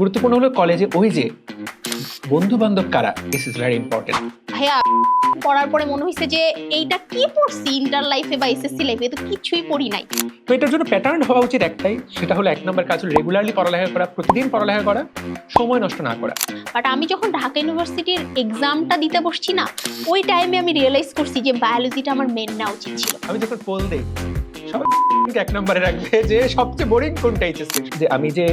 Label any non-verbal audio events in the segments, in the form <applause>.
গুরুত্বপূর্ণ হলো কলেজে ওই যে বন্ধু বান্ধব কারা? দিস ইজ ভেরি ইম্পর্টেন্ট ভাইয়া পড়ার পরে মনে হয়েছে যে এইটা কি পড়ছি ইন্টার লাইফে বা এসএসসি লাইফে তো কিছুই পড়ি নাই। তো এটার জন্য প্যাটার্ন হওয়া উচিত একটাই সেটা হলো এক নম্বর কাজ হলো রেগুলারলি পড়ালেখা করা প্রতিদিন পড়ালেখা করা সময় নষ্ট না করা। বাট আমি যখন ঢাকা ইউনিভার্সিটির এক্সামটা দিতে বসছি না ওই টাইমে আমি রিয়েলাইজ করছি যে বায়োলজিটা আমার মেন নেওয়া উচিত ছিল। আমি যখন পোল দেই এক নম্বরে রাখবে যে সবচেয়ে বোরিং কোনটা এইচএসসি যে আমি যে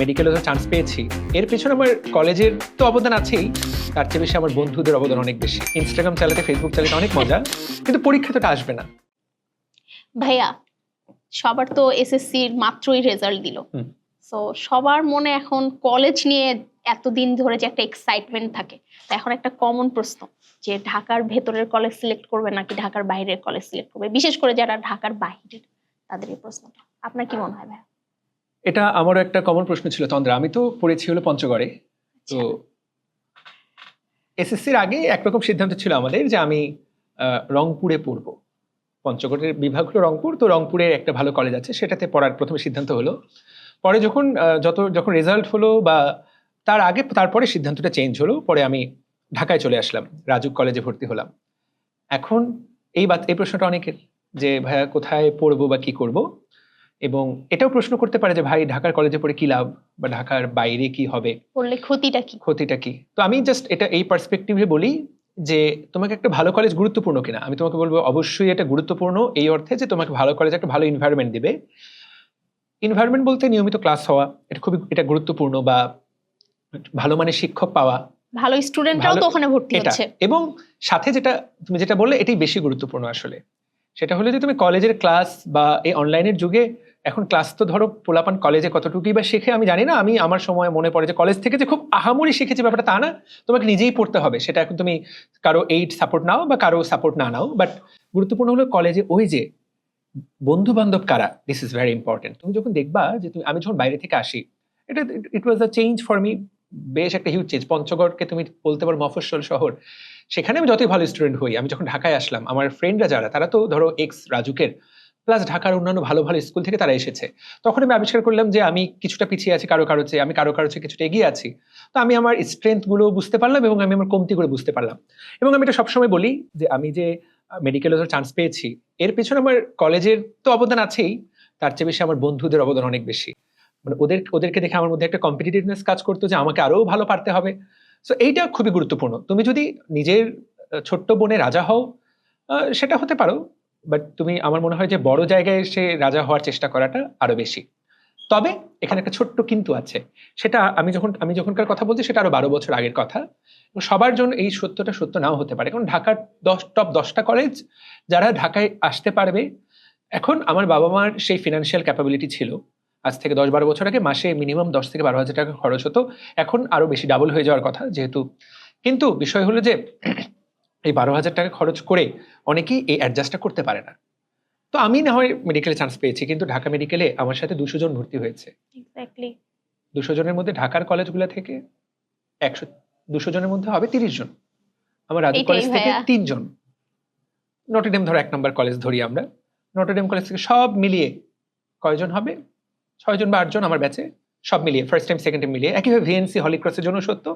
মেডিকেলে চান্স পেয়েছি এর পেছনে আমার কলেজের তো অবদান আছেই তার চেয়ে বেশি আমার বন্ধুদের অবদান অনেক বেশি। ইনস্টাগ্রাম চালাতে ফেসবুক চালাতে অনেক মজা কিন্তু পরীক্ষা তো আসবে না। ভাইয়া সবার তো এসএসসির মাত্রই রেজাল্ট দিল। সো সবার মনে এখন কলেজ নিয়ে এতদিন ধরে যে একটা এক্সাইটমেন্ট থাকে তো এখন একটা কমন প্রশ্ন। যে ঢাকার ভেতরের কলেজ সিলেক্ট করবে নাকি ঢাকার বাইরের কলেজ সিলেক্ট করবে? বিশেষ করে যারা ঢাকার বাইরের তাদের এই প্রশ্নটা। আপনার কি মনে হয় ভাইয়া? এটা আমারও একটা কমন প্রশ্ন ছিল। তন্দ্রা আমি তো পড়েছি হলো পঞ্চগড়ে। তো এসএসসির আগে একরকম সিদ্ধান্ত ছিল আমাদের যে আমি রংপুরে পড়ব। পঞ্চগড়ের বিভাগ হলো রংপুর। তো রংপুরে একটা ভালো কলেজ আছে সেটাতে পড়ার প্রথমে সিদ্ধান্ত হলো। পরে যখন যত যখন রেজাল্ট হলো বা তার আগে তারপরে সিদ্ধান্তটা চেঞ্জ হলো। পরে আমি ঢাকায় চলে আসলাম রাজুক কলেজে ভর্তি হলাম। এখন এই বাত এই প্রশ্নটা অনেকের যে ভাইয়া কোথায় পড়ব বা কি করব? এবং এটাও প্রশ্ন করতে পারে যে ভাই ঢাকার কলেজে পড়ে কি লাভ? বা ঢাকার বাইরে কি হবে? করলে ক্ষতিটা কি? ক্ষতিটা কি? তো আমি জাস্ট এটা এই পার্সপেক্টিভে বলি যে তোমাকে একটা ভালো কলেজ গুরুত্বপূর্ণ কিনা। আমি তোমাকে বলব অবশ্যই এটা গুরুত্বপূর্ণ এই অর্থে যে তোমাকে ভালো কলেজ একটা ভালো এনভায়রনমেন্ট দিবে। এনভায়রনমেন্ট বলতে নিয়মিত ক্লাস হওয়া এটা খুবই এটা গুরুত্বপূর্ণ বা ভালো মানের শিক্ষক পাওয়া ভালো স্টুডেন্টরাও তো ওখানে ভর্তি হচ্ছে। এবং সাথে যেটা তুমি যেটা বললে এটাই বেশি গুরুত্বপূর্ণ আসলে। সেটা হলো যে তুমি কলেজের ক্লাস বা এই অনলাইনের যুগে এখন ক্লাস তো ধরো পোলাপান কলেজে কতটুকুই বা শেখে আমি জানি না। আমি আমার সময় মনে পড়ে যে কলেজ থেকে যে খুব আহামরি শিখেছি ব্যাপারটা তা না। তোমাকে নিজেই পড়তে হবে। সেটা এখন তুমি কারও এইট সাপোর্ট নাও বা কারও সাপোর্ট না নাও। বাট গুরুত্বপূর্ণ হলো কলেজে ওই যে বন্ধু বান্ধব কারা দিস ইজ ভেরি ইম্পর্টেন্ট তুমি যখন দেখবা যে তুমি আমি যখন বাইরে থেকে আসি এটা it was a change for me বেশ একটা হিউজ চেঞ্জ পঞ্চগড়কে তুমি বলতে পারো মফস্বল শহর। সেখানে আমি যতই ভালো স্টুডেন্ট হই, আমি যখন ঢাকায় আসলাম, আমার ফ্রেন্ডরা যারা, তারা তো ধরো এক্স রাজুকের প্লাস ঢাকার অন্যান্য ভালো ভালো স্কুল থেকে তারা এসেছে। তখন আমি আবিষ্কার করলাম যে, আমি কিছুটা পিছিয়ে আছি কারও কারও চেয়ে, আমি কারও কারও চেয়ে কিছুটা এগিয়ে আছি। তো আমি আমার স্ট্রেংথগুলো বুঝতে পারলাম এবং আমি আমার কমতিগুলো বুঝতে পারলাম। এবং আমি এটা সবসময় বলি যে, আমি যে মেডিকেলে চান্স পেয়েছি, এর পেছনে আমার কলেজের তো অবদান আছেই, তার চেয়ে বেশি আমার বন্ধুদের অবদান অনেক বেশি। মানে ওদের, ওদেরকে দেখে আমার মধ্যে একটা কম্পিটিটিভনেস কাজ করতো যে আমাকে আরও ভালো পারতে হবে। সো এইটা খুবই গুরুত্বপূর্ণ। তুমি যদি নিজের ছোট্ট বোনে রাজা হও সেটা হতে পারো। বাট তুমি, আমার মনে হয় যে বড় জায়গায় এসে রাজা হওয়ার চেষ্টা করাটা আরও বেশি। তবে এখানে একটা ছোট্ট কিন্তু আছে। সেটা আমি যখন, আমি যখনকার কথা বলছি, সেটা আরও বারো বছর আগের কথা। সবার জন্য এই সত্যটা সত্য নাও হতে পারে। কারণ ঢাকার দশ টপ দশটা কলেজ যারা ঢাকায় আসতে পারবে, এখন আমার বাবা মার সেই ফিনান্সিয়াল ক্যাপাবিলিটি ছিল। আজ থেকে দশ বারো বছর আগে মাসে মিনিমাম দশ থেকে বারো হাজার টাকা খরচ হতো। এখন আরও বেশি ডাবল হয়ে যাওয়ার কথা যেহেতু। কিন্তু বিষয় হলো যে এই বারো হাজার টাকা খরচ করে অনেকেই এই অ্যাডজাস্টটা করতে পারে না। তো আমি না হয় মেডিকেলে চান্স পেয়েছি কিন্তু ঢাকা মেডিকেলে আমার সাথে দুশো জন ভর্তি হয়েছে। দুশো জনের মধ্যে ঢাকার কলেজগুলো থেকে একশো দুশো জনের মধ্যে হবে তিরিশ জন। আমার রাজু কলেজ থেকে। তিনজন নটরডেম ধরো এক নম্বর কলেজ ধরি আমরা। নটরডেম কলেজ থেকে সব মিলিয়ে কয়জন হবে? ছয়জন বা আটজন আমার ব্যাচে সব মিলিয়ে ফার্স্ট টাইম সেকেন্ড টাইম মিলিয়ে। একইভাবে ভিএনসি হলিক্রসের জন্য সত্য।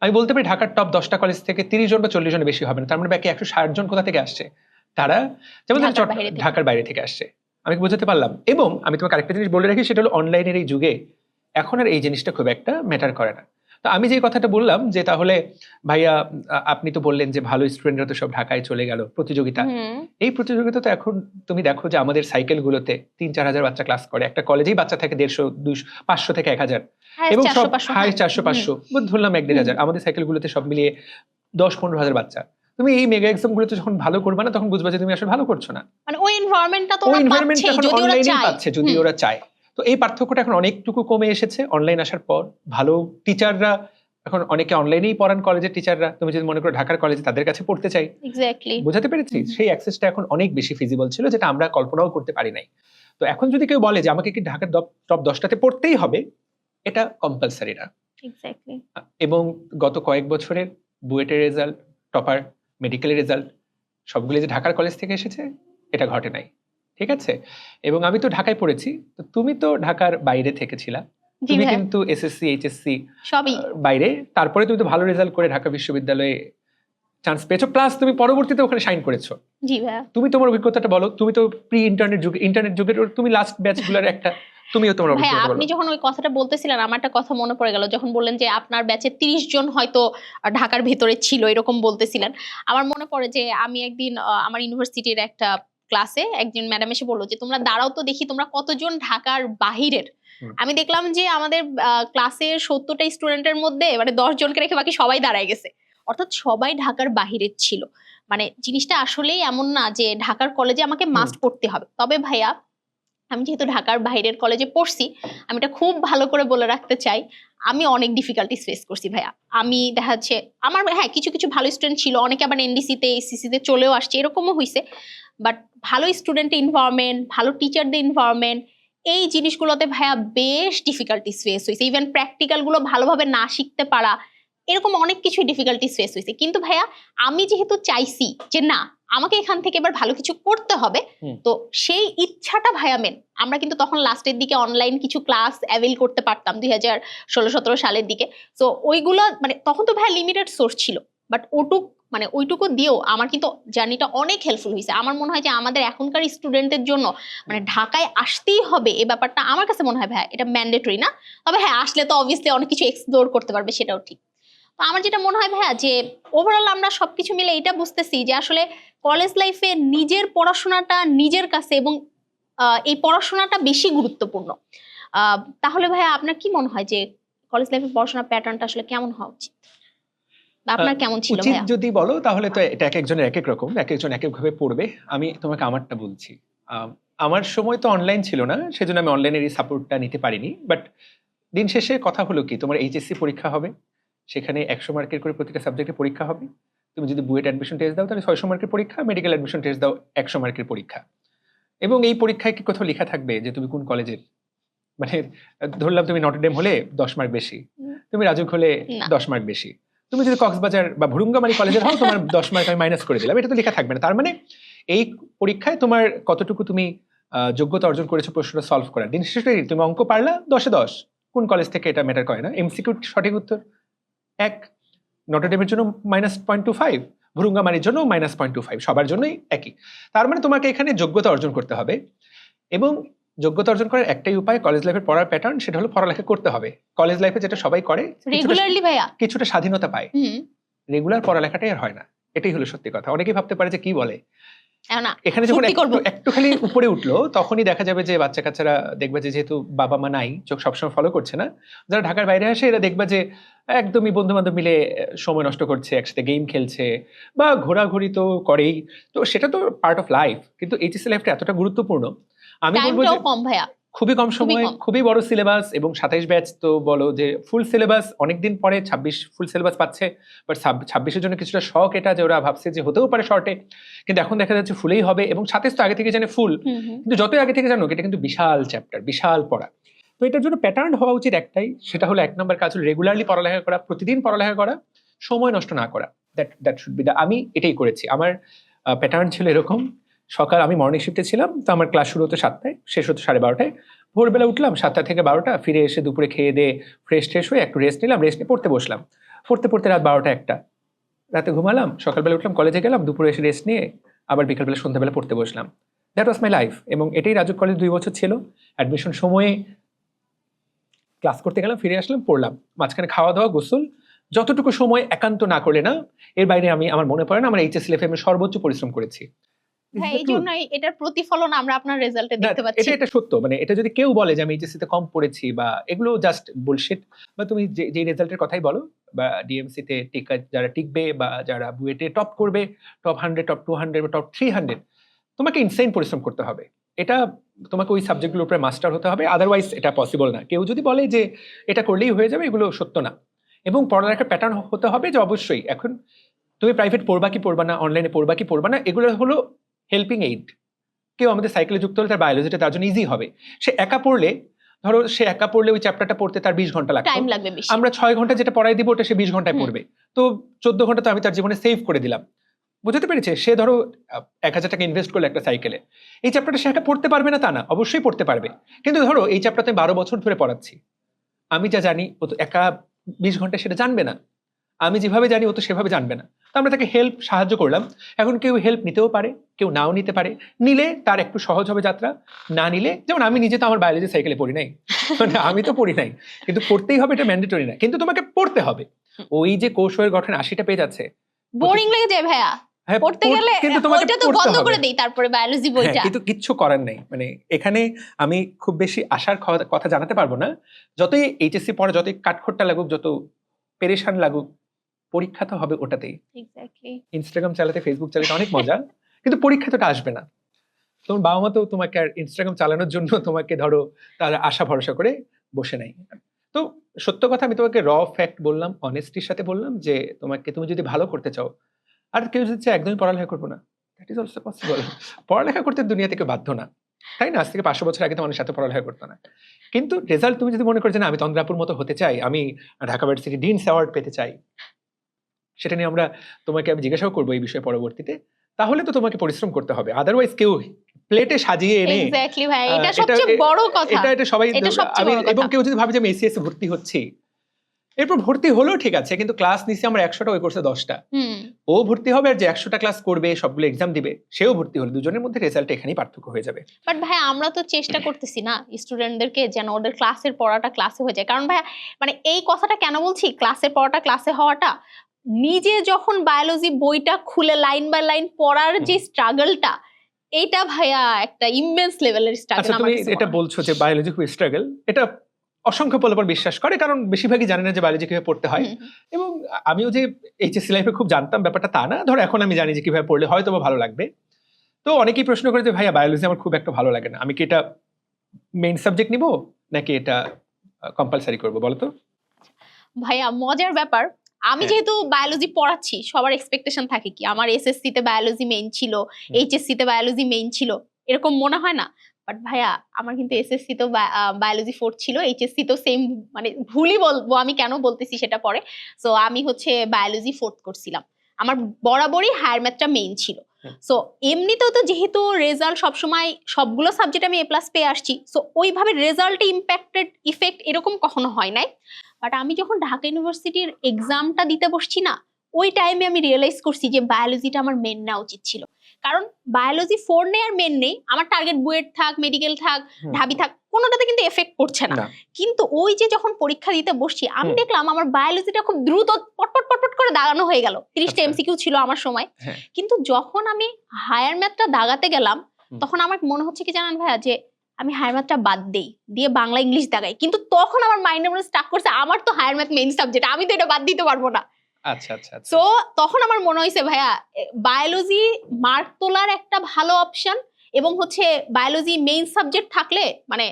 আমি বলতে পারি ঢাকার টপ দশটা কলেজ থেকে তিরিশ জন বা চল্লিশ জনের বেশি হবে না। তার মানে ব্যাকে একশো ষাট জন কোথা থেকে আসছে? তারা যেমন ঢাকার বাইরে থেকে। আসছে। আমি বোঝাতে পারলাম। এবং আমি তোমাকে আরেকটা জিনিস বলে রাখি সেটা হলো অনলাইনের এই যুগে এখন আর এই জিনিসটা খুব একটা ম্যাটার করে না। তো আমি যে কথাটা বললাম যে তাহলে ভাইয়া আপনি তো বললেন যে ভালো স্টুডেন্টরা তো সব ঢাকায় চলে গেল প্রতিযোগিতা। এই প্রতিযোগিতা তো এখন তুমি দেখো যে আমাদের সাইকেলগুলোতে তিন চার হাজার বাচ্চা ক্লাস করে। একটা কলেজেই বাচ্চা থাকে দেড়শো দুশো পাঁচশো থেকে এক হাজার। এবং সব হাই চারশো পাঁচশো। ধরলাম এক দেড় হাজার। আমাদের সাইকেলগুলোতে সব মিলিয়ে দশ পনেরো হাজার বাচ্চা। তুমি এই মেগা এক্সাম গুলোতে যখন ভালো করবে না তখন বুঝবা যে তুমি আসলে ভালো করছ না। মানে ওই এনভায়রনমেন্টটা তো ওরা পাচ্ছে যদি ওরা চায়। তো এই পার্থক্যটা এখন অনেকটুকু কমে এসেছে অনলাইন আসার পর। ভালো টিচাররা এখন অনেকে অনলাইনেই পড়ান কলেজের টিচাররা তুমি যদি মনে করো ঢাকার কলেজে তাদের কাছে পড়তে চাই। বোঝাতে পেরেছি? সেই অ্যাক্সেসটা এখন অনেক বেশি ফিজিবল ছিল যেটা আমরা কল্পনাও করতে পারি নাই। তো এখন যদি কেউ বলে যে আমাকে কি ঢাকার টপ দশটাতে পড়তেই হবে এটা কম্পালসারি না। এবং গত কয়েক বছরের বুয়েটের রেজাল্ট টপার মেডিকেলের রেজাল্ট সবগুলি যে ঢাকার কলেজ থেকে এসেছে এটা ঘটে নাই। ঠিক আছে? এবং আমি তো ঢাকায় পড়েছি তো তুমি তো ঢাকার বাইরে থেকেছিলা। তুমি কিন্তু এসএসসি এইচএসসি সবই। বাইরে। তারপরে তুমি তো ভালো রেজাল্ট করে ঢাকা বিশ্ববিদ্যালয়ে চান্স পেয়েছ প্লাস তুমি পরবর্তীতে ওখানে সাইন করেছ। জি ভাইয়া। তুমি তোমার অভিজ্ঞতাটা বলো তুমি তো প্রি ইন্টারনেট যুগে ইন্টারনেট যুগের তুমি লাস্ট ব্যাচগুলোর একটা <laughs> তুমিও তোমার ভাইয়া আপনি যখন ওই কথাটা বলতেছিলেন আমার একটা কথা মনে পড়ে গেল যখন বললেন যে আপনার ব্যাচে তিরিশ জন হয়তো ঢাকার ভেতরে ছিল এরকম বলতেছিলেন। আমার মনে পড়ে যে আমি একদিন আমার ইউনিভার্সিটির একটা ক্লাসে একজন ম্যাডাম এসে বলল যে তোমরা দাঁড়াও তো দেখি তোমরা কতজন ঢাকার বাহিরের? আমি দেখলাম যে আমাদের ক্লাসের সত্তরটা স্টুডেন্টের মধ্যে মানে দশ জনকে রেখে বাকি সবাই দাঁড়ায় গেছে। অর্থাৎ সবাই ঢাকার বাহিরের ছিল। মানে জিনিসটা আসলেই এমন না যে ঢাকার কলেজে আমাকে মাস্ট পড়তে হবে। তবে ভাইয়া আমি যেহেতু ঢাকার বাইরের কলেজে পড়ছি, আমি এটা খুব ভালো করে বলে রাখতে চাই, আমি অনেক ডিফিকাল্টিস ফেস করছি ভাইয়া। আমি দেখা যাচ্ছে, আমার হ্যাঁ কিছু কিছু ভালো স্টুডেন্ট ছিল, অনেকে আবার এনডিসিতে এসিসিতে চলেও আসছে, এরকমও হয়েছে বাট ভালো স্টুডেন্ট ইনভারনমেন্ট ভালো টিচারদের ইনভারনমেন্ট এই জিনিসগুলোতে ভাইয়া বেশ ডিফিকাল্টিস ফেস হয়েছে ইভেন প্র্যাকটিক্যালগুলো ভালোভাবে না শিখতে পারা এরকম অনেক কিছুই ডিফিকাল্টিস ফেস হয়েছে। কিন্তু ভাইয়া আমি যেহেতু চাইছি যে না আমাকে এখান থেকে এবার ভালো কিছু করতে হবে তো সেই ইচ্ছাটা ভাইয়া মেন আমরা কিন্তু তখন লাস্টের দিকে অনলাইন কিছু ক্লাস অ্যাভেল করতে পারতাম দুই হাজার ষোলো সতেরো সালের দিকে। তো ওইগুলো মানে তখন তো ভাইয়া লিমিটেড সোর্স ছিল। বাট ওটুক মানে ওইটুকু দিয়েও আমার কিন্তু জার্নিটা অনেক হেল্পফুল হয়েছে। আমার মনে হয় যে আমাদের এখনকার স্টুডেন্টদের জন্য মানে ঢাকায় আসতেই হবে এ ব্যাপারটা আমার কাছে মনে হয় ভাইয়া। এটা ম্যান্ডেটরি না। তবে হ্যাঁ আসলে তো অবভিয়াসলি অনেক কিছু এক্সপ্লোর করতে পারবে সেটাও ঠিক। তো আমার যেটা মনে হয় ভাইয়া যে ওভারঅল আমরা সবকিছু মিলে এটা বুঝতেছি যে আসলে কলেজ লাইফে নিজের পড়াশোনাটা নিজের কাছে এবং এই পড়াশোনাটা বেশি গুরুত্বপূর্ণ। তাহলে ভাইয়া আপনার কি মনে হয় যে কলেজ লাইফে পড়াশোনার প্যাটার্নটা আসলে কেমন হওয়া উচিত? আপনার কেমন ছিল উচিত যদি বলো তাহলে তো এটা এক একজনের এক এক রকম এক একজন এক একভাবে পড়বে। আমি তোমাকে আমারটা বলছি। আম, আমার সময় তো অনলাইন ছিল না সেজন্য আমি অনলাইনের এই সাপোর্টটা নিতে পারিনি। বাট দিন শেষে কথা হলো কি তোমার এইচএসসি পরীক্ষা হবে। সেখানে একশো মার্কের করে প্রতিটা সাবজেক্টে পরীক্ষা হবে। তুমি যদি বুয়েট অ্যাডমিশন টেস্ট দাও তাহলে ছয়শো মার্কের পরীক্ষা মেডিকেল অ্যাডমিশন টেস্ট দাও একশো মার্কের পরীক্ষা। এবং এই পরীক্ষায় কি কোথাও লেখা থাকবে যে তুমি কোন কলেজের? মানে ধরলাম তুমি নটরডেম হলে দশ মার্ক বেশি। তুমি রাজুক হলে দশ মার্ক বেশি। তুমি যদি কক্সবাজার বা ভুরুঙ্গামারি কলেজের হও তোমার দশ মার্ক আমি মাইনাস করে দিলাম। এটা তো লেখা থাকবে না। তার মানে এই পরীক্ষায় তোমার কতটুকু তুমি যোগ্যতা অর্জন করেছ প্রশ্নটা সলভ করার। দিন শেষে তুমি অঙ্ক পারলা দশে দশ। কোন কলেজ থেকে এটা ম্যাটার করে না? এমসিকিউ সঠিক উত্তর? এক নটরডেমের জন্য মাইনাস পয়েন্ট টু ফাইভ ভুরুঙ্গামারির জন্য মাইনাস পয়েন্ট টু ফাইভ সবার জন্যই একই। তার মানে তোমাকে এখানে যোগ্যতা অর্জন করতে হবে এবং যোগ্যতা অর্জন করার একটাই উপায় কলেজ লাইফের পড়ার প্যাটার্ন সেটা হলো পড়ালেখা করতে হবে। কলেজ লাইফে যেটা সবাই করে কিছুটা- রেগুলারলি ভাইয়া? কিছুটা স্বাধীনতা পায়। রেগুলার পড়ালেখাটাই আর হয় না। এটাই হলো সত্যি কথা। অনেকেই ভাবতে পারে যে কি বলে? এখানে যখন ফুর্তি একটু করব। একটু খালি উপরে উঠল তখনই দেখা যাবে যে বাচ্চা কাচ্চারা দেখবে যে যেহেতু বাবা মা নাই চোখ সবসময় ফলো করছে না যারা ঢাকার বাইরে আসে এরা দেখবে যে একদমই বন্ধু বান্ধব মিলে সময় নষ্ট করছে একসাথে গেম খেলছে বা ঘোরাঘুরি তো করেই। তো সেটা তো পার্ট অফ লাইফ কিন্তু এইচএসসি লাইফটা এতটা গুরুত্বপূর্ণ। আমি বলব কম ভাইয়া। খুবই কম সময় খুবই বড় সিলেবাস এবং সাতাইশ ব্যাচ তো বলো যে ফুল সিলেবাস অনেকদিন পরে ছাব্বিশ ফুল সিলেবাস পাচ্ছে বাট ছাব্বিশের জন্য কিছুটা শখ এটা যে ওরা ভাবছে যে হতেও পারে শর্টে কিন্তু এখন দেখা যাচ্ছে ফুলেই হবে এবং সাতাইশ তো আগে থেকে জানে ফুল কিন্তু যতই আগে থেকে জানো এটা কিন্তু বিশাল চ্যাপ্টার বিশাল পড়া। তো এটার জন্য প্যাটার্ন হওয়া উচিত একটাই সেটা হলো এক নম্বর কাজ হলো রেগুলারলি পড়ালেখা করা প্রতিদিন পড়ালেখা করা সময় নষ্ট না করা। That that should be the আমি এটাই করেছি। আমার প্যাটার্ন ছিল এরকম সকাল আমি মর্নিং শিফটে ছিলাম, তো আমার ক্লাস শুরু হতো সাতটায়, শেষ হতো সাড়ে বারোটায়। ভোরবেলা উঠলাম, সাতটা থেকে বারোটা, ফিরে এসে দুপুরে খেয়ে দিয়ে ফ্রেশ ট্রেশ হয়ে একটু রেস্ট নিলাম রেস্ট নিয়ে পড়তে বসলাম। পড়তে পড়তে রাত বারোটা একটা। রাতে ঘুমালাম, সকালবেলা উঠলাম কলেজে গেলাম, দুপুরে এসে রেস্ট নিয়ে আবার বিকালবেলা, সন্ধ্যাবেলা পড়তে বসলাম। দ্যাট ওয়াজ মাই লাইফ এবং এটাই রাজুক কলেজ দুই বছর ছিল। অ্যাডমিশন সময়ে ক্লাস করতে গেলাম, ফিরে আসলাম, পড়লাম। মাঝখানে খাওয়া দাওয়া গোসল, যতটুকু সময় একান্ত না করলে না, এর বাইরে আমি, আমার মনে পড়ে না, আমার এইচএস লেভে আমি সর্বোচ্চ পরিশ্রম করেছি। হ্যাঁ এই জন্যই এটার প্রতিফলন আমরা আপনার রেজাল্টে না, দেখতে পাচ্ছি। এটা এটা সত্য মানে এটা যদি কেউ বলে যে আমি কম পড়েছি বা এগুলো জাস্ট বুলশিট বা তুমি যে যে রেজাল্টের কথাই বলো বা ডিএমসি তে টিকা যারা টিকবে বা যারা বুয়েটে টপ করবে top hundred top two hundred বা টপ থ্রি হান্ড্রেড তোমাকে পরিশ্রম করতে হবে। এটা তোমাকে ওই সাবজেক্টগুলোর উপরে মাস্টার হতে হবে আদারওয়াইজ এটা পসিবল না। কেউ যদি বলে যে এটা করলেই হয়ে যাবে এগুলো সত্য না। এবং পড়ালেখার প্যাটার্ন হতে হবে যে অবশ্যই এখন তুমি প্রাইভেট পড়বা কি পড়বা না অনলাইনে পড়বা কি পড়বা না এগুলো হলো হেল্পিং এইড কেউ আমাদের সাইকেলে যুক্ত হলে তার বায়োলজিটা তার জন্য ইজি হবে। সে একা পড়লে ধরো সে একা পড়লে ওই চ্যাপ্টারটা পড়তে তার বিশ ঘণ্টা লাগবে আমরা ছয় ঘণ্টা যেটা পড়াই দিব ওটা সে বিশ ঘন্টায় পড়বে। তো চোদ্দ ঘণ্টা তো আমি তার জীবনে সেভ করে দিলাম। বুঝতে পেরেছে? সে ধরো এক হাজার টাকা ইনভেস্ট করল একটা সাইকেলে এই চ্যাপ্টারটা সে একা পড়তে পারবে না তা না অবশ্যই পড়তে পারবে। কিন্তু ধরো এই চ্যাপ্টারটা আমি বারো বছর ধরে পড়াচ্ছি। আমি যা জানি ও তো একা বিশ ঘণ্টা সেটা জানবে না। আমি যেভাবে জানি ও তো সেভাবে জানবে না। তো আমরা তাকে হেল্প সাহায্য করলাম। এখন কেউ হেল্প নিতেও পারে কেউ নাও নিতে পারে। নিলে তার একটু সহজ হবে যাত্রা। না নিলে যেমন আমি নিজে তো আমার বায়োলজি সাইকেলে পড়ি নাই। <laughs> মানে আমি তো পড়ি নাই। কিন্তু পড়তেই হবে এটা ম্যান্ডেটরি না। কিন্তু তোমাকে পড়তে হবে। ওই যে কোষ গঠন আশিটা পেয়ে যাচ্ছে। বোরিং লেগে যায় ভাইয়া। হ্যাঁ, পড়তে গেলে কিন্তু ওইটা তো বন্ধ করে দেই তারপরে বায়োলজি হ্যাঁ, বইটা। কিন্তু কিচ্ছু করার নেই। মানে এখানে আমি খুব বেশি আশার কথা জানাতে পারব না। যতই এইচএসসি পড়া যতই কাঠখোট্টা লাগুক যত পেরেশান লাগুক পরীক্ষা তো হবে ওটাতেই। ইনস্টাগ্রাম চালাতে ফেসবুক চালাতে অনেক মজা কিন্তু পরীক্ষা তোটা আসবে না। তোমার বাবা মা তো তোমাকে আর ইনস্টাগ্রাম চালানোর জন্য তোমাকে ধরো তার আশা ভরসা করে বসে নাই। তো সত্য কথা আমি তোমাকে র ফ্যাক্ট বললাম অনেস্টির সাথে বললাম যে তোমাকে তুমি যদি ভালো করতে চাও আর কেউ যদি একদমই পড়ালেখা করব না। দ্যাট ইজ অলসো পসিবল পড়ালেখা করতে দুনিয়া থেকে বাধ্য না। তাই না? আজ থেকে পাঁচশো বছর আগে তো মানুষ সাথে পড়ালেখা করতো না। কিন্তু রেজাল্ট তুমি যদি মনে করছ না আমি তন্দ্রাপুর মতো হতে চাই আমি ঢাকা ইউনিভার্সিটি ডিনস অ্যাওয়ার্ড পেতে চাই সেটা নিয়ে আমরা তোমাকে আমি জিজ্ঞাসাও করব এই বিষয়ে পরবর্তীতে। তাহলে তো তোমাকে পরিশ্রম করতে হবে আদারওয়াইজ কেউ প্লেটে সাজিয়ে এনে এক্স্যাক্টলি ভাই এটা সবচেয়ে বড় কথা। এটা এটা সবাই আমি এবং কেউ যদি ভাবে যে আমি এসিএস ভর্তি হচ্ছি এরপর ভর্তি হলেও ঠিক আছে কিন্তু ক্লাস নিচ্ছি আমরা একশোটা ওই কোর্সে দশটা। ও ভর্তি হবে আর যে একশোটা ক্লাস করবে সবগুলো এক্সাম দিবে সেও ভর্তি হলো দুজনের মধ্যে রেজাল্ট এখানেই পার্থক্য হয়ে যাবে। বাট ভাই আমরা তো চেষ্টা করতেছি না স্টুডেন্টদেরকে যেন ওদের ক্লাসের পড়াটা ক্লাসে হয়ে যায়। কারণ ভাই মানে এই কথাটা কেন বলছি? ক্লাসের পড়াটা ক্লাসে হওয়াটা নিজে যখন বায়োলজি বইটা খুলে লাইন বাই লাইন পড়ার যে স্ট্রাগলটা এটা ভাইয়া একটা ইমেন্স লেভেলের স্ট্রাগল আমার এটা বলছো যে বায়োলজি খুব স্ট্রাগল এটা অসংখ্য পলপর বিশ্বাস করে কারণ বেশিরভাগই জানে না যে বায়োলজি কীভাবে পড়তে হয়। এবং আমিও যে এইচএসসি লাইফে খুব জানতাম ব্যাপারটা তা না ধরো এখন আমি জানি যে কীভাবে পড়লে হয়তো বা ভালো লাগবে। তো অনেকেই প্রশ্ন করে যে ভাইয়া বায়োলজি আমার খুব একটা ভালো লাগে না আমি কি এটা মেইন সাবজেক্ট নিব নাকি এটা কম্পালসারি করব বলো তো? ভাইয়া মজার ব্যাপার আমি হ্যাঁ। যেহেতু বায়োলজি পড়াচ্ছি সবার এক্সপেকটেশন থাকে কি? আমার এসএসসি তে বায়োলজি মেইন ছিল এইচএসসি তে বায়োলজি মেইন ছিল এরকম মনে হয় না? বাট ভাইয়া আমার কিন্তু এসএসসি তো বায়োলজি ফোর্থ ছিল এইচএসসি তো সেম মানে ভুলই বলব আমি কেন বলতেছি সেটা পরে। সো আমি হচ্ছে বায়োলজি ফোর্থ করছিলাম। আমার বরাবরই হায়ার ম্যাথটা মেইন ছিল। সো এমনিতেও তো যেহেতু রেজাল্ট সবসময় সবগুলো সাবজেক্ট আমি এ প্লাস পেয়ে আসছি সো ওইভাবে রেজাল্টে ইম্প্যাক্টেড ইফেক্ট এরকম কখনো হয় নাই। বাট আমি যখন ঢাকা ইউনিভার্সিটির এক্সামটা দিতে বসছি না ওই টাইমে আমি রিয়েলাইজ করছি যে বায়োলজিটা আমার মেন নেওয়া উচিত ছিল। কারণ বায়োলজি ফোর নেই আর মেন নেই আমার টার্গেট বুয়েট থাক মেডিকেল থাক ঢাবি থাক কোনোটাতে কিন্তু এফেক্ট করছে না। কিন্তু ওই যে যখন পরীক্ষা দিতে বসছি আমি দেখলাম আমার বায়োলজিটা খুব দ্রুত পটপট পটপট করে দাগানো হয়ে গেল। তিরিশটা আচ্ছা। এমসিকিউ ছিল আমার সময়। হ্যাঁ। কিন্তু যখন আমি হায়ার ম্যাথটা দাগাতে গেলাম তখন আমার মনে হচ্ছে কি জানেন ভাইয়া যে আমি হায়ার ম্যাথটা বাদ দেই দিয়ে বাংলা ইংলিশ দেখাই। কিন্তু তখন আমার মাইন্ডের মধ্যে স্টাক করছে আমার তো হায়ার ম্যাথ মেইন সাবজেক্ট আমি তো এটা বাদ দিতে পারব না। আচ্ছা আচ্ছা আচ্ছা। তখন আমার মনে হয়েছে ভাইয়া বায়োলজি মার্ক তোলার একটা ভালো অপশন এবং হচ্ছে বায়োলজি মেইন সাবজেক্ট থাকলে মানে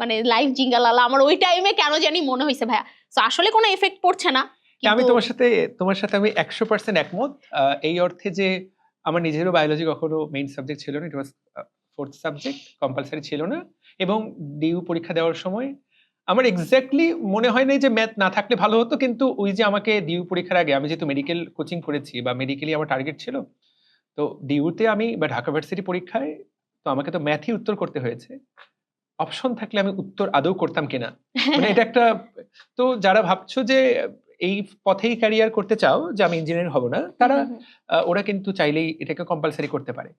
মানে লাইফ জিঙ্গালালা আমার ওই টাইমে কেন জানি মনে হয়েছে ভাইয়া। সো আসলে কোনো এফেক্ট পড়ছে না আমি তোমার সাথে তোমার সাথে আমি একশো পার্সেন্ট একমত। এই অর্থে যে আমার নিজেরও বায়োলজি কখনো মেইন সাবজেক্ট ছিল না it was fourth subject compulsory ছিল না এবং ডিউ পরীক্ষা দেওয়ার সময় আমার এক্স্যাক্টলি মনে হয় নাই যে ম্যাথ না থাকলে ভালো হতো কিন্তু ওই যে আমাকে ডিউ পরীক্ষার আগে আমি যেহেতু মেডিকেল কোচিং করেছি বা মেডিকেলি আমার টার্গেট ছিল তো ডিইউতে আমি বা ঢাকা ভার্সিটি পরীক্ষায় তো আমাকে তো ম্যাথই উত্তর করতে হয়েছে। অপশন থাকলে আমি উত্তর আদৌ করতাম কিনা মানে এটা একটা তো যারা ভাবছ যে এই পথেই ক্যারিয়ার করতে চাও যে আমি ইঞ্জিনিয়ার হব না তারা ওরা কিন্তু চাইলেই এটাকে কম্পালসারি করতে পারে।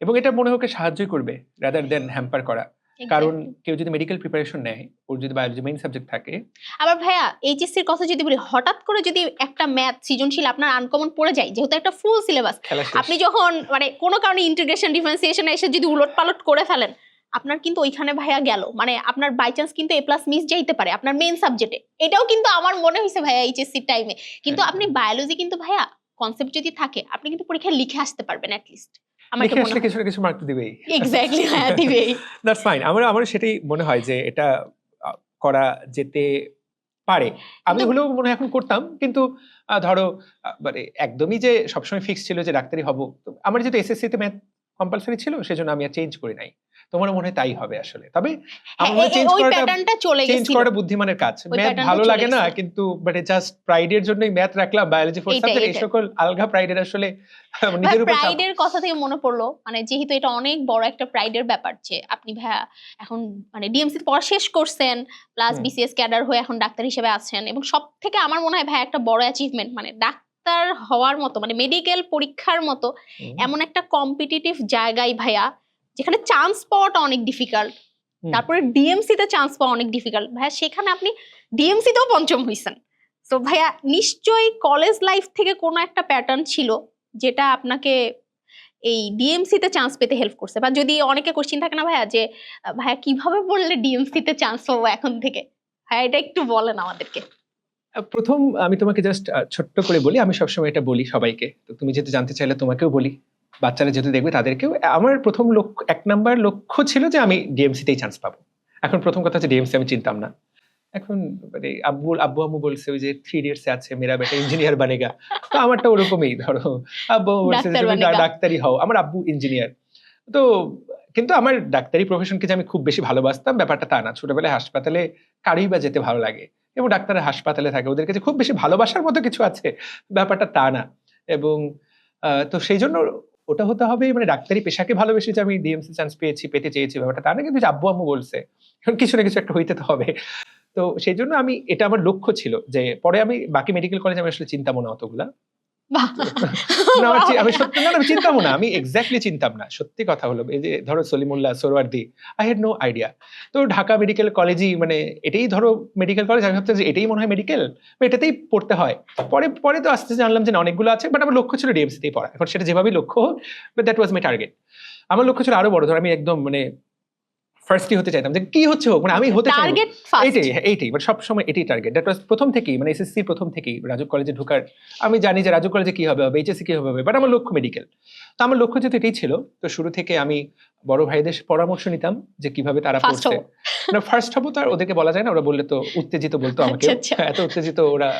এবং এটা মনে হোক সাহায্যই করবে রাদার দেন হ্যাম্পার করা। কারণ কেউ যদি মেডিকেল প্রিপারেশন নেয় ওর যদি বায়োলজি মেইন সাবজেক্ট থাকে আবার ভাইয়া এইচএসসির কথা যদি বলি হঠাৎ করে যদি একটা ম্যাথ সৃজনশীল আপনার আনকমন পড়ে যায় যেহেতু একটা ফুল সিলেবাস আপনি যখন মানে কোনো কারণে ইন্টিগ্রেশন ডিফারেন্সিয়েশন এসে যদি উলট পালট করে ফেলেন আপনার কিন্তু ওইখানে ভাইয়া গেল। মানে আপনার বাই চান্স কিন্তু এ প্লাস মিস যাইতে পারে আপনার মেইন সাবজেক্টে এটাও কিন্তু আমার মনে হয়েছে ভাইয়া এইচএসসি টাইমে কিন্তু। আপনি বায়োলজি কিন্তু ভাইয়া কনসেপ্ট যদি থাকে আপনি কিন্তু পরীক্ষায় লিখে আসতে পারবেন অ্যাটলিস্ট আমার আসলে কিছু কিছু মার্ক দিবেই। এক্স্যাক্টলি <laughs> হ্যাঁ দিবেই। দ্যাটস ফাইন আমার আমার সেটাই মনে হয় যে এটা করা যেতে পারে। আমি হলেও মনে হয় এখন করতাম কিন্তু ধরো মানে একদমই যে সবসময় ফিক্স ছিল যে ডাক্তারি হব আমার যেহেতু এসএসসি তে ম্যাথ কম্পালসারি ছিল সেজন্য আমি আর চেঞ্জ করি নাই। তোমার মনে হয় তাই হবে আসলে। তবে হ্যাঁ, আমার চেঞ্জ করাটা চলে চেঞ্জ করাটা বুদ্ধিমানের কাজ। ম্যাথ ভালো লাগে না কিন্তু মানে জাস্ট প্রাইডের জন্যই ম্যাথ রাখলাম বায়োলজি ফোর সাবজেক্ট এই সকল আলগা প্রাইডের আসলে <laughs> নিজের উপর প্রাইডের কথা থেকে মনে পড়ল মানে যেহেতু এটা অনেক বড় একটা প্রাইডের ব্যাপার যে আপনি ভাইয়া এখন মানে ডিএমসি পড়া শেষ করছেন প্লাস বিসিএস ক্যাডার হয়ে এখন ডাক্তার হিসেবে আছেন এবং সব থেকে আমার মনে হয় ভাইয়া একটা বড় অ্যাচিভমেন্ট মানে ডাক্তার হওয়ার মতো মানে মেডিকেল পরীক্ষার মতো এমন একটা কম্পিটিটিভ জায়গায় ভাইয়া যেখানে চান্স পাওয়াটা অনেক ডিফিকাল্ট তারপরে ডিএমসি তে চান্স পাওয়া অনেক ডিফিকাল্ট ভাইয়া সেখানে আপনি ডিএমসি তেও পঞ্চম হইছেন। তো ভাইয়া নিশ্চয়ই কলেজ লাইফ থেকে কোনো একটা প্যাটার্ন ছিল যেটা আপনাকে এই ডিএমসি তে চান্স পেতে হেল্প করছে? বা যদি অনেকে কোশ্চিন থাকে না ভাইয়া যে ভাইয়া কীভাবে বললে ডিএমসি তে চান্স পাবো এখন থেকে? ভাইয়া এটা একটু বলেন আমাদেরকে। প্রথম আমি তোমাকে জাস্ট ছোট্ট করে বলি। আমি সবসময় এটা বলি সবাইকে। তো তুমি যেহেতু জানতে চাইলে তোমাকেও বলি। বাচ্চারা যেহেতু দেখবে তাদেরকেও আমার প্রথম লক্ষ্য এক নাম্বার লক্ষ্য ছিল যে আমি ডিএমসি তেই চান্স পাবো। এখন প্রথম কথা হচ্ছে ডিএমসি আমি চিনতাম না। এখন মানে আব্বু আব্বু আম্মু বলছে ওই যে থ্রি ইডিয়টস আছে মেরা বেটা ইঞ্জিনিয়ার বানেগা তো আমারটা ওরকমই ধরো আব্বু আম্মু বলছে ডাক্তার। ডাক্তারি হও আমার আব্বু ইঞ্জিনিয়ার তো কিন্তু আমার ডাক্তারি প্রফেশনকে যে আমি খুব বেশি ভালোবাসতাম ব্যাপারটা তা না। ছোটবেলায় হাসপাতালে কারোই বা যেতে ভালো লাগে। এবং ডাক্তাররা হাসপাতালে থাকে ওদের কাছে খুব বেশি ভালোবাসার মতো কিছু আছে ব্যাপারটা তা না। এবং আহ, তো সেই জন্য ওটা হতে হবে মানে ডাক্তারি পেশাকে ভালোবেসে যে আমি ডিএমসি চান্স পেয়েছি, পেতে চেয়েছি ব্যাপারটা, তা না, কিন্তু আব্বু আম্মু বলছে কিছু না কিছু একটা হইতে তো হবে তো সেই জন্য আমি, এটা আমার লক্ষ্য ছিল যে, পরে আমি বাকি মেডিকেল কলেজে আমি আসলে চিন্তা মনে অতগুলা। না, আমি সত্যি না না, আমি চিন্তাম না আমি এক্স্যাক্টলি চিন্তাম না। সত্যি কথা হলো এই যে ধরো Salimullah Suhrawardy I had no idea তো ঢাকা মেডিকেল কলেজই মানে এটাই ধরো মেডিকেল কলেজ আমি ভাবতাম যে এটাই মনে হয় মেডিকেল এটাতেই পড়তে হয়। পরে পরে তো আস্তে আস্তে জানলাম যে অনেকগুলো আছে বাট আমার লক্ষ্য ছিল ডিএমসিতেই পড়া। এখন সেটা যেভাবেই লক্ষ্য হোক দ্যাট ওয়াজ মাই টার্গেট আমার লক্ষ্য ছিল আরও বড় ধর আমি একদম মানে ফার্স্টই হতে চাইতাম? যে কি হচ্ছে হোক মানে আমি হতে চাই টার্গেট এইটাই হ্যাঁ, এইটাই মানে সবসময় এটাই টার্গেট দ্যাট ওয়াজ প্রথম থেকেই মানে এসএসসি প্রথম থেকেই রাজু কলেজে ঢোকার। আমি জানি যে রাজু কলেজে কি হবে হবে এইচএসসি কি হবে হবে বাট আমার লক্ষ্য মেডিকেল তো আমার লক্ষ্য যেহেতু এটাই ছিল তো শুরু থেকে আমি বড় ভাইদের পরামর্শ নিতাম যে কীভাবে তারা পড়ছে। না ফার্স্ট হব তো আর ওদেরকে বলা যায় না ওরা বললে তো উত্তেজিত বলতো আমাকে। আচ্ছা, আচ্ছা। এত উত্তেজিত ওরা।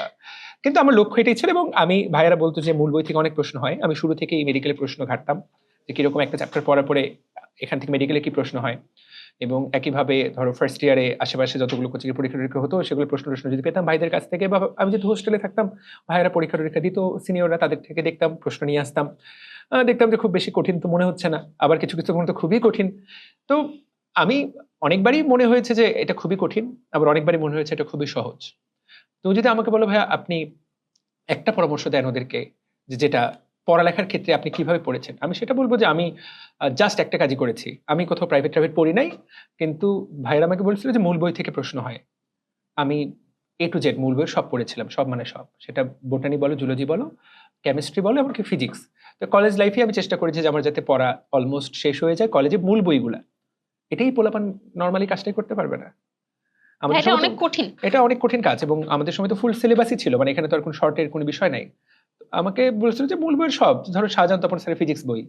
কিন্তু আমার লক্ষ্য এটাই ছিল এবং আমি ভাইয়েরা বলতো যে মূল বই থেকে অনেক প্রশ্ন হয়। আমি শুরু থেকেই মেডিকেলের প্রশ্ন ঘাটতাম যে কীরকম একটা চ্যাপ্টার পড়ার পরে এখান থেকে মেডিকেলে কি প্রশ্ন হয়। এবং একইভাবে ধরো ফার্স্ট ইয়ারে আশেপাশে যতগুলো কোচিং পরীক্ষা টরীক্ষা হতো, সেগুলো প্রশ্ন টশ্ন যদি পেতাম ভাইদের কাছ থেকে বা আমি যেহেতু হোস্টেলে থাকতাম, ভাইয়েরা পরীক্ষা টরীক্ষা দিত সিনিয়ররা তাদের থেকে দেখতাম, প্রশ্ন নিয়ে আসতাম। দেখতাম যে খুব বেশি কঠিন তো মনে হচ্ছে না, আবার কিছু কিছু তো খুবই কঠিন। তো আমি অনেকবারই মনে হয়েছে যে এটা খুবই কঠিন, আবার অনেকবারই মনে হয়েছে এটা খুবই সহজ। তো যদি আমাকে বলো ভাইয়া, আপনি একটা পরামর্শ দেন ওদেরকে যে যেটা পড়ালেখার ক্ষেত্রে আপনি কীভাবে পড়েছেন? আমি সেটা বলব যে আমি জাস্ট একটা কাজই করেছি। আমি কোথাও প্রাইভেট প্রাইভেট পড়ি নাই কিন্তু ভাইয়েরা আমাকে বলছিল যে মূল বই থেকে প্রশ্ন হয়। আমি এ টু জেড মূল বই সব পড়েছিলাম সব মানে সব। সেটা বোটানি বলো জুলজি বলো কেমিস্ট্রি বলো এমনকি ফিজিক্স তো কলেজ লাইফে আমি চেষ্টা করেছি যে আমার যাতে পড়া অলমোস্ট শেষ হয়ে যায় কলেজে মূল বইগুলা। এটাই পোলাপান নর্মালি কাজটাই করতে পারবে না। আমাদের এটা অনেক কঠিন। এটা অনেক কঠিন কাজ এবং আমাদের সময় তো ফুল সিলেবাসই ছিল মানে এখানে তো আর কোনো শর্টের কোনো বিষয় নাই। আমাকে বলেছিল যে মূল বইয়ের সব ধরো শাহজাহান তপন স্যারের ফিজিক্স বই।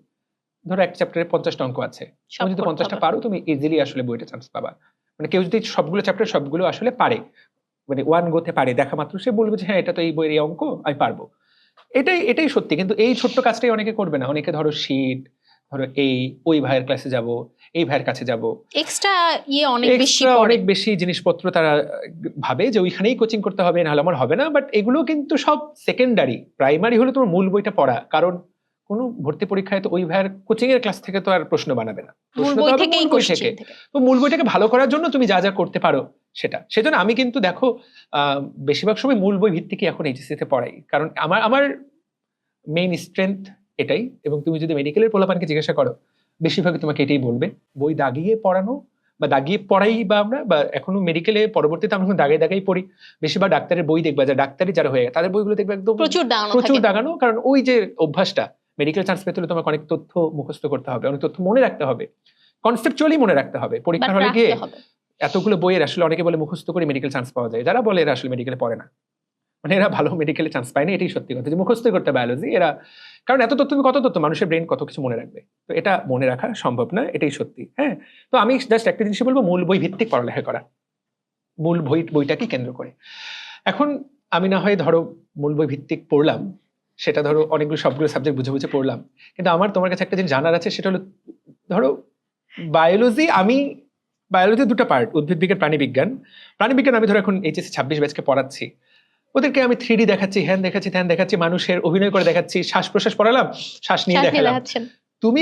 ধরো এক চ্যাপ্টারে পঞ্চাশটা অঙ্ক আছে। তুমি যদি পঞ্চাশটা পারো তুমি ইজিলি আসলে বইটা চান্স পাবা। মানে কেউ যদি সবগুলো চ্যাপ্টার সবগুলো আসলে পারে মানে ওয়ান গোতে পারে দেখা মাত্র সে বলবে যে হ্যাঁ এটা তো এই বইয়ের এই অঙ্ক আমি পারব। এটাই এটাই সত্যি। কিন্তু এই ছোট্ট কাজটাই অনেকে করবে না। অনেকে ধরো শীট ধরো এই ওই ভাইয়ের ক্লাসে যাব এই ভাইয়ের কাছে যাব। এক্সট্রা ইয়ে অনেক বেশি অনেক বেশি জিনিসপত্র তারা ভাবে যে ওইখানেই কোচিং করতে হবে নাহলে আমার হবে না। বাট এগুলো কিন্তু সব সেকেন্ডারি প্রাইমারি হলো তোমার মূল বইটা পড়া। কারণ কোনো ভর্তি পরীক্ষায় তো ওই ভাইয়ের কোচিং এর ক্লাস থেকে তো আর প্রশ্ন বানাবে না। প্রশ্ন তো হবে মূল বই থেকে। থেকে। তো মূল বইটাকে ভালো করার জন্য তুমি যা যা করতে পারো সেটা। সেজন্য আমি কিন্তু দেখো বেশিরভাগ সময় মূল বই ভিত্তিকই এখন এইচএসসি তে পড়াই। কারণ আমার আমার মেইন স্ট্রেংথ এটাই। এবং তুমি যদি মেডিকেলের পোলাপানকে জিজ্ঞাসা করো বেশিরভাগই তোমাকে এটাই বলবে। বই দাগিয়ে পড়ানো বা দাগিয়ে পড়াই বা আমরা বা এখনও মেডিকেলে পরবর্তীতে আমরা দাগাই দাগাই পড়ি। বেশিরভাগ ডাক্তারের বই দেখবা যা ডাক্তারি যারা হয়ে গেছে তাদের বইগুলো দেখবে একদম প্রচুর দাঁড়ানো প্রচুর দাগানো কারণ ওই যে অভ্যাসটা মেডিকেল চান্স পেতে হলে তোমাকে অনেক তথ্য মুখস্থ করতে হবে অনেক তথ্য মনে রাখতে হবে কনসেপচুয়ালি মনে রাখতে হবে। পরীক্ষার হলে গিয়ে এতগুলো বইয়ের আসলে অনেকে বলে মুখস্থ করে মেডিকেল চান্স পাওয়া যায়। যারা বলে এরা আসলে মেডিকেলে পড়ে না। মানে এরা ভালো মেডিকেলে চান্স পায় না এটাই সত্যি কথা। যে মুখস্থ করতে বায়োলজি এরা কারণ এত তথ্য কত তথ্য, মানুষের ব্রেন কত কিছু মনে রাখবে? তো এটা মনে রাখা সম্ভব না এটাই সত্যি হ্যাঁ? তো আমি জাস্ট একটা জিনিস বলব, মূল বই ভিত্তিক পড়ালেখা করা। মূল বই, বইটাকে কেন্দ্র করে। এখন আমি না হয় ধরো মূল বই ভিত্তিক পড়লাম, সেটা ধরো অনেকগুলো সবগুলো সাবজেক্ট বুঝে বুঝে পড়লাম, কিন্তু আমার তোমার কাছে একটা জিনিস জানার আছে, সেটা হলো ধরো বায়োলজি আমি বায়োলজি দুটো পার্ট উদ্ভিদ, বিজ্ঞান, প্রাণী বিজ্ঞান। প্রাণী বিজ্ঞান আমি ধরো এখন এইচএসসি ছাব্বিশ ব্যাচকে পড়াচ্ছি। ওদেরকে আমি থ্রি দেখাচ্ছি হ্যান দেখাচ্ছি ত্যান দেখাচ্ছি মানুষের অভিনয় করে দেখাচ্ছি শ্বাস প্রশ্বাস পড়ালাম শ্বাস নিয়ে দেখালাম। তুমি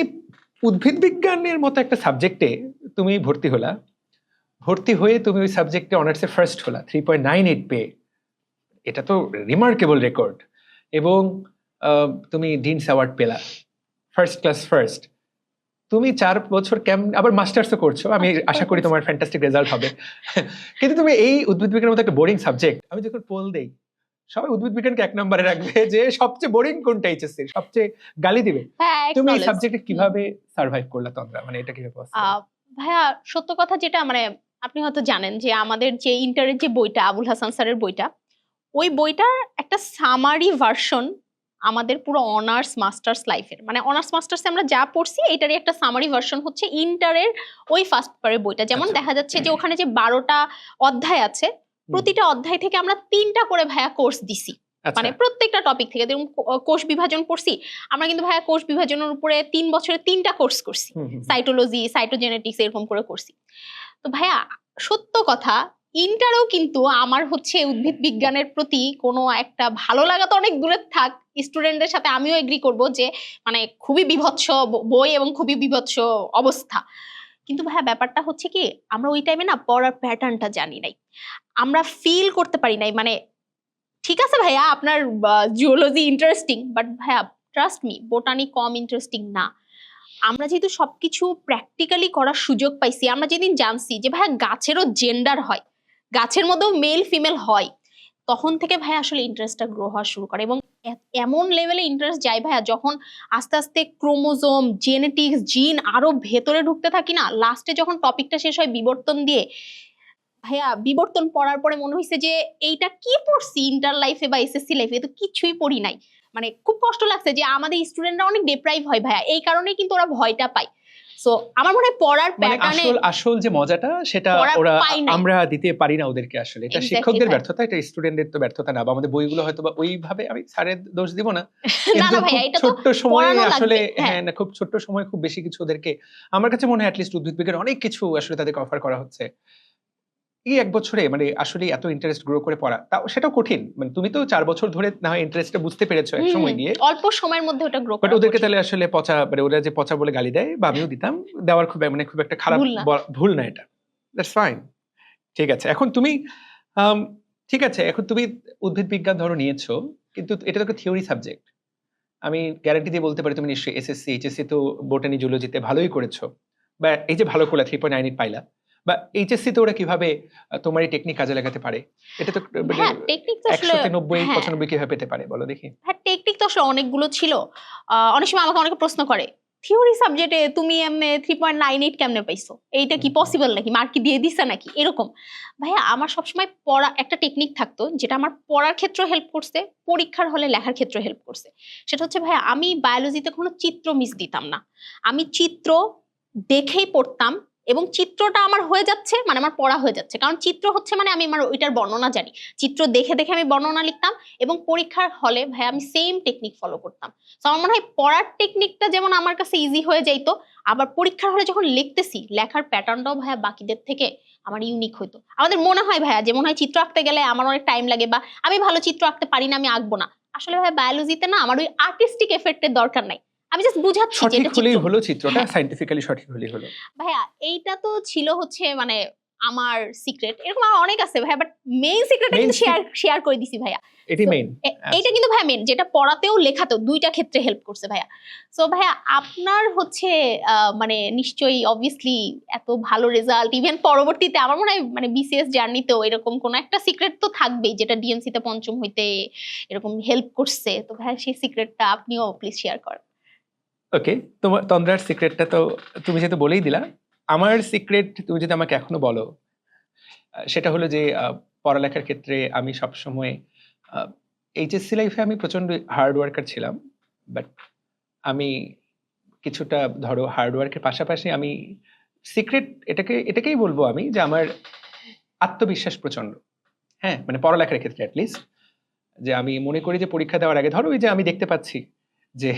উদ্ভিদ বিজ্ঞানের মতো একটা সাবজেক্টে তুমি ভর্তি হলা। ভর্তি হয়ে তুমি ওই সাবজেক্টে অনার্সে ফার্স্ট হলা থ্রি পয়েন্ট নাইন এইট পেয়ে। এটা তো রিমার্কেবল রেকর্ড এবং তুমি ডিনস অ্যাওয়ার্ড পেলা। ফার্স্ট ক্লাস ফার্স্ট তুমি চার বছর কেম আবার মাস্টার্সও করছ আমি আচ্ছা, আশা করি তোমার ফ্যান্টাস্টিক রেজাল্ট হবে। কিন্তু তুমি এই উদ্ভিদ বিজ্ঞানের মতো একটা বোরিং সাবজেক্ট আমি যখন পোল দেই সবাই উদ্ভিদ বিজ্ঞানকে এক নম্বরে রাখবে যে সবচেয়ে বোরিং কোনটা এইচএসসি সবচেয়ে গালি দিবে। হ্যাঁ তুমি এই সাবজেক্টে কীভাবে সার্ভাইভ করলা তন্দ্রা? মানে এটা কীভাবে ভাইয়া সত্য কথা যেটা মানে আপনি হয়তো জানেন যে আমাদের যে ইন্টারের যে বইটা আবুল হাসান স্যারের বইটা ওই বইটার একটা সামারি ভার্সন আমাদের পুরো অনার্স মাস্টার্স লাইফের মানে অনার্স মাস্টার্স আমরা যা পড়ছি এটারই একটা সামারি ভার্সন হচ্ছে ইন্টারের ওই ফার্স্ট পেপারের বইটা। যেমন আচ্ছা। দেখা যাচ্ছে যে ওখানে যে বারোটা অধ্যায় আছে প্রতিটা অধ্যায় থেকে আমরা তিনটা করে ভাইয়া কোর্স দিছি। আচ্ছা। মানে প্রত্যেকটা টপিক থেকে কো- কোষ বিভাজন পড়ছি আমরা কিন্তু ভাইয়া কোষ বিভাজনের উপরে তিন বছরে তিনটা কোর্স করছি। সাইটোলজি সাইটোজেনেটিক্স এরকম করে করছি। তো ভাইয়া সত্য কথা ইন্টারও কিন্তু আমার হচ্ছে উদ্ভিদ বিজ্ঞানের প্রতি কোনো একটা ভালো লাগা তো অনেক দূরে থাক। স্টুডেন্টদের সাথে আমিও এগ্রি করব যে মানে খুবই বিভৎস বই এবং খুবই বিভৎস অবস্থা। কিন্তু ভাইয়া ব্যাপারটা হচ্ছে কি, আমরা ওই টাইমে না পড়ার প্যাটার্নটা জানি নাই। আমরা ফিল করতে পারি নাই মানে ঠিক আছে ভাইয়া, আপনার জিওলজি ইন্টারেস্টিং বাট ভাইয়া ট্রাস্ট মি বোটানি কম ইন্টারেস্টিং না। আমরা যেহেতু সবকিছু প্র্যাকটিক্যালি করার সুযোগ পাইছি, আমরা যেদিন জানছি যে ভাইয়া গাছেরও জেন্ডার হয় গাছের মধ্যেও মেল ফিমেল হয়। তখন থেকে ভাই আসলে ইন্টারেস্টটা গ্রো হওয়া শুরু করে এবং এমন লেভেলে ইন্টারেস্ট যায় ভাইয়া যখন আস্তে আস্তে ক্রোমোজোম জেনেটিক্স জিন আরও ভেতরে ঢুকতে থাকি না লাস্টে যখন টপিকটা শেষ হয় বিবর্তন দিয়ে, ভাইয়া বিবর্তন পড়ার পরে মনে হয়েছে যে এইটা কি পড়ছি ইন্টার লাইফে বা এসএসসি লাইফে তো কিছুই পড়ি নাই। মানে খুব কষ্ট লাগছে যে আমাদের স্টুডেন্টরা অনেক ডিপ্রাইভ হয় ভাইয়া। এই কারণেই কিন্তু ওরা ভয়টা পায়। সো আমার মনে হয় পড়ার প্যাটার্নে আসল আসল যে মজাটা সেটা ওরা। আমরা দিতে পারি না ওদেরকে আসলে। এটা শিক্ষকদের ব্যর্থতা এটা স্টুডেন্টদের তো ব্যর্থতা না। বা আমাদের বইগুলো হয়তো বা ওইভাবে আমি স্যারের দোষ দিব না। <laughs> না কিন্তু খুব এটা তো ছোট্ট সময়ে আসলে হ্যাঁ। হ্যাঁ না খুব ছোট্ট সময়ে খুব বেশি কিছু ওদেরকে আমার কাছে মনে হয় অ্যাটলিস্ট উদ্ভিদ বিজ্ঞান অনেক কিছু আসলে তাদেরকে অফার করা হচ্ছে। এই এক বছরে মানে আসলে এত ইন্টারেস্ট গ্রো করে পড়া তাও সেটাও কঠিন। মানে তুমি তো চার বছর ধরে না হয় ইন্টারেস্টটা বুঝতে পেরেছ এক সময় গিয়ে অল্প সময়ের মধ্যে ওটা গ্রো বাট ওদেরকে তাহলে আসলে পচা মানে ওরা যে পচা বলে গালি দেয় বা আমিও দিতাম দেওয়ার খুব মানে খুব একটা খারাপ ভুল না। এটা। দ্যাটস ফাইন ঠিক আছে এখন তুমি ঠিক আছে এখন তুমি উদ্ভিদ বিজ্ঞান ধরো নিয়েছো কিন্তু এটা তো একটা থিওরি সাবজেক্ট আমি গ্যারান্টি দিয়ে বলতে পারি তুমি নিশ্চয়ই এসএসসি এইচএসসি তো বোটানি জুলজিতে ভালোই করেছ। বা এই যে ভালো করলা থ্রি পয়েন্ট নাইন এইট পাইলা। বা এইচএসসি তে ওরা কীভাবে তোমার এই টেকনিক কাজে লাগাতে পারে? এটা তো হ্যাঁ টেকনিক তো আসলে একশোতে নব্বই হ্যাঁ। পঁচানব্বই কীভাবে পেতে পারে? বলো দেখি। হ্যাঁ টেকনিক তো আসলে অনেকগুলো ছিল। অনেক সময় আমাকে অনেকে প্রশ্ন করে থিওরি সাবজেক্টে তুমি এমনি থ্রি পয়েন্ট নাইন এইট কেমনে পাইছো? এইটা কি পসিবল নাকি? মার্ক কি দিয়ে দিছে নাকি? এরকম। ভাইয়া আমার সবসময় পড়া একটা টেকনিক থাকতো যেটা আমার পড়ার ক্ষেত্রে হেল্প করছে পরীক্ষার হলে লেখার ক্ষেত্রে হেল্প করছে। সেটা হচ্ছে ভাইয়া আমি বায়োলজিতে কোনো চিত্র মিস দিতাম না। আমি চিত্র দেখেই পড়তাম এবং চিত্রটা আমার হয়ে যাচ্ছে মানে আমার পড়া হয়ে যাচ্ছে। কারণ চিত্র হচ্ছে মানে আমি আমার ওইটার বর্ণনা জানি। চিত্র দেখে দেখে আমি বর্ণনা লিখতাম এবং পরীক্ষার হলে ভাই আমি সেম টেকনিক ফলো করতাম। তো আমার মনে হয় পড়ার টেকনিকটা যেমন আমার কাছে ইজি হয়ে যাইতো, আবার পরীক্ষার হলে যখন লিখতেছি, লেখার প্যাটার্নটাও ভাইয়া বাকিদের থেকে আমার ইউনিক হইতো। আমাদের মনে হয় ভাইয়া যে মনে হয় চিত্র আঁকতে গেলে আমার অনেক টাইম লাগে বা আমি ভালো চিত্র আঁকতে পারি না, আমি আঁকবো না। আসলে ভাই বায়োলজিতে না আমার ওই আর্টিস্টিক এফেক্টের দরকার নাই। আমি জাস্ট বুঝাচ্ছি যে সঠিক এটা হলেই হলো চিত্রটা। সাইন্টিফিক্যালি সঠিক হলেই হলো। ভাইয়া এইটা তো ছিল হচ্ছে মানে আমার সিক্রেট এরকম আর অনেক আছে ভাইয়া বাট মেইন সিক্রেটটা কিন্তু শেয়ার শেয়ার করে দিছি ভাইয়া। এটি মেইন এ- এইটা কিন্তু ভাইয়া মেন যেটা পড়াতেও লেখাতেও দুইটা ক্ষেত্রে হেল্প করছে ভাইয়া। সো ভাইয়া আপনার হচ্ছে মানে নিশ্চয়ই অবভিয়াসলি এত ভালো রেজাল্ট ইভেন পরবর্তীতে আমার মনে হয় মানে বিসিএস জার্নিতেও এরকম কোন একটা সিক্রেট তো থাকবেই যেটা ডিএমসি তে পঞ্চম হইতে এরকম হেল্প করছে। তো ভাইয়া সেই সিক্রেটটা আপনিও প্লিজ শেয়ার করেন। ওকে তোমার তন্দ্রার সিক্রেটটা তো তুমি যেহেতু বলেই দিলা, আমার সিক্রেট তুমি যদি আমাকে এখনও বলো সেটা হলো যে পড়ালেখার ক্ষেত্রে আমি সবসময় এইচএসসি লাইফে আমি প্রচণ্ড হার্ড ওয়ার্কার ছিলাম বাট আমি কিছুটা, ধরো হার্ড ওয়ার্কের পাশাপাশি আমি সিক্রেট এটাকে, এটাকেই বলব আমি যে আমার আত্মবিশ্বাস প্রচণ্ড হ্যাঁ মানে পড়ালেখার ক্ষেত্রে অ্যাটলিস্ট যে আমি মনে করি যে পরীক্ষা দেওয়ার আগে, ধরো ওই যে আমি দেখতে পাচ্ছি যে